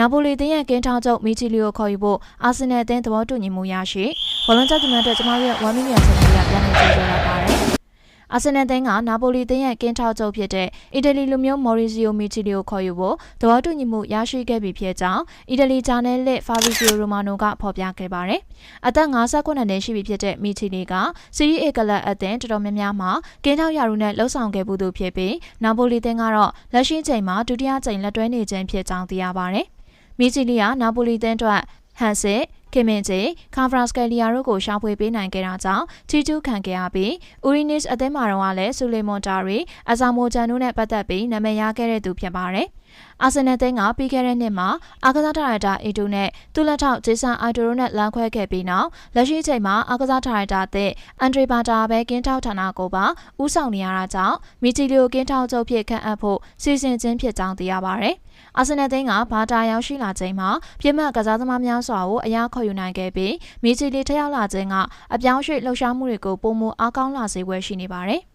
နာပိုလီတင်းရဲ့ကင်းထောက်ချုပ်မီချီလီကိုခေါ်ယူဖို့အာဆင်နယ်အသင်းသဘောတူညီမှုရရှိဘောလုံးချက်သူများအတွက်ကျမတို့ရဲ့1 million ချက်ကြီးကပြန်လည်ကြိုးစားလိုက်ပါတယ်။အာဆင်နယ်အသင်းကနာပိုလီတင်းရဲ့ကင်းထောက်ချုပ်ဖြစ်တဲ့အီတလီလူမျိုးမော်ရီဇီယိုမီချီလီကိုခေါ်ယူဖို့သဘောတူညီမှုရရှိခဲ့ပြီဖြစ်ကြောင်းအီတလီဂျာနယ်လစ်ဖာဘီဇီယိုရိုမာနိုကဖော်ပြခဲ့ပါတယ်။အသက်59နှစ်ရှိပြီဖြစ်တဲ့မီချီလီကစီရီအေကလပ်အသင်းတော်တော်များများမှာကင်းထောက်ရာထူးနဲ့လှုပ်ဆောင်ခဲ့မှုသူဖြစ်ပြီးနာပိုလီတင်းကတော့လက်ရှိချိန်မှာဒုတိယချိန်လက်တွဲနေခြင်းဖြစ်ကြောင်းသိရပါတယ်။ မီချီလီကနာပိုလီတင်းအတွက်ဟန်စစ်ခင်မင်ဂျေကာဗရာစကယ်လီယာတို့ကိုရှာဖွေပေးနိုင်ခဲ့တာကြောင့်ချီကျူးခံခဲ့ရပြီးဥရီနစ်အသင်းမာတော်ကလည်းဆူလေမွန်တာရီအဇာမိုဂျန်တို့နဲ့ပတ်သက်ပြီးနာမည်ရခဲ့တဲ့သူဖြစ်ပါတယ်။ အာဆင်နယ်တင်းကပြီးခဲ့တဲ့နှစ်မှာအာကစားဒါရိုက်တာအီတူနဲ့သူ့လက်ထောက်ဂျေဆန်အိုက်တိုတို့နဲ့လမ်းခွဲခဲ့ပြီးနောက်လက်ရှိချိန်မှာအာကစားဒါရိုက်တာတဲ့အန်ဒရီဘာတာပဲကင်းထောက်ဌာနကိုပါဥဆောင်နေရတာကြောင့်မီချီလီယိုကင်းထောက်ချုပ်ဖြစ်ခန့်အပ်ဖို့စီစဉ်ခြင်းဖြစ်ကြောင်းသိရပါတယ်။အာဆင်နယ်တင်းကဘာတာရောက်ရှိလာချိန်မှာပြစ်မှတ်ကစားသမားများစွာကိုအရာခေါ်ယူနိုင်ခဲ့ပြီးမီချီလီထရောက်လာခြင်းကအပြောင်းရွှေ့လှုပ်ရှားမှုတွေကိုပုံမအားကောင်းလာစေွယ်ရှိနေပါတယ်။